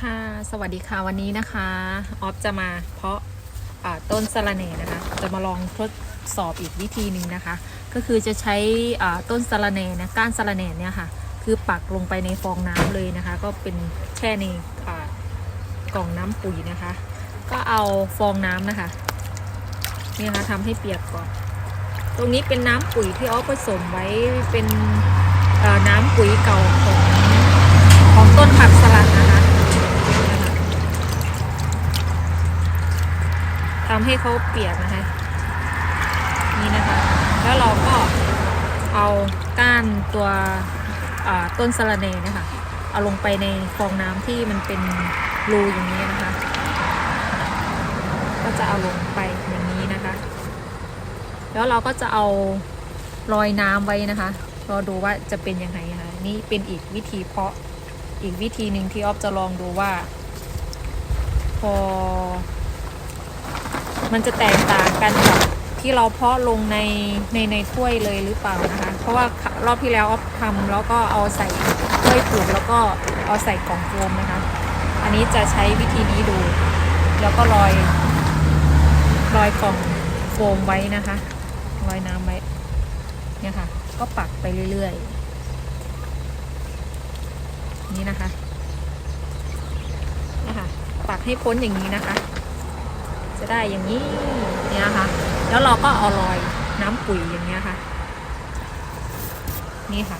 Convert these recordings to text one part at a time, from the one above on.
ค่ะสวัสดีค่ะวันนี้นะคะออฟจะมาเพาะอ่าต้นสะระแหน่นะคะ จะมาลองทดสอบอีกวิธีหนึ่งนะคะ ก็คือจะใช้ต้นสะระแหน่นะก้านสะระแหน่เนี่ยค่ะคือปักลงไปในฟองน้ำเลยนะคะ ก็เป็นแช่ในกล่องน้ำปุ๋ยนะคะ ก็เอาฟองน้ำนะคะนี่นะคะทำให้เปียกก่อน ตรงนี้เป็นน้ำปุ๋ยที่ออฟผสมไว้เป็นน้ำปุ๋ยเก่าของของต้นผักสลัดนะคะนะคะ ทำให้เขาเปียกนะคะ นี่นะคะ แล้วเราก็เอาก้านตัวต้นสะระแหน่เนะคะเอาลงไปในฟองน้ำที่มันเป็นรูอย่างนี้นะคะ ก็จะเอาลงไปอย่างนี้นะคะ แล้วเราก็จะเอาลอยน้ำไว้นะคะรอดูว่าจะเป็นยังไงนะคะนี่เป็นอีกวิธีเพาะอีกวิธีหนึ่งที่ออฟจะลองดูว่า พอ มันจะแตกต่างกันกับที่เราเพาะลงในในในถ้วยเลยหรือเปล่านะคะ เพราะว่ารอบที่แล้วออฟทำแล้วก็เอาใส่ถ้วยปลูกแล้วก็เอาใส่กล่องโฟมนะคะ อันนี้จะใช้วิธีนี้ดู แล้วก็ลอยลอยกล่องโฟมไว้นะคะลอยน้ำไว้เนี่ยค่ะ ก็ปักไปเรื่อยๆ นี่นะคะนี่ค่ะ ปักให้พ้นอย่างนี้นะคะ จะได้อย่างนี้เนี่ยนะคะแล้วเราก็เอาลอยน้ำปุ๋ยอย่างเงี้ยค่ะ นี่ค่ะ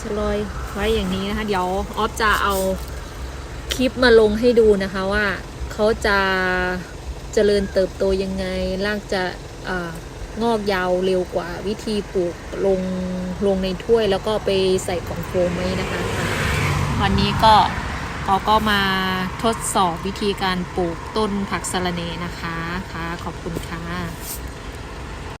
จะลอยไว้อย่างนี้นะคะ เดี๋ยวออฟจะเอาคลิปมาลงให้ดูนะคะว่าเขาจะเจริญเติบโตยังไงรากจะองอกยาวเร็วกว่าวิธีปลูกลงลงในถ้วยแล้วก็ไปใส่กล่องโฟมไว้นะคะ วันนี้ก็ เราก็มาทดสอบวิธีการปลูกต้นผักสะระเนนะคะค่ะขอบคุณค่ะ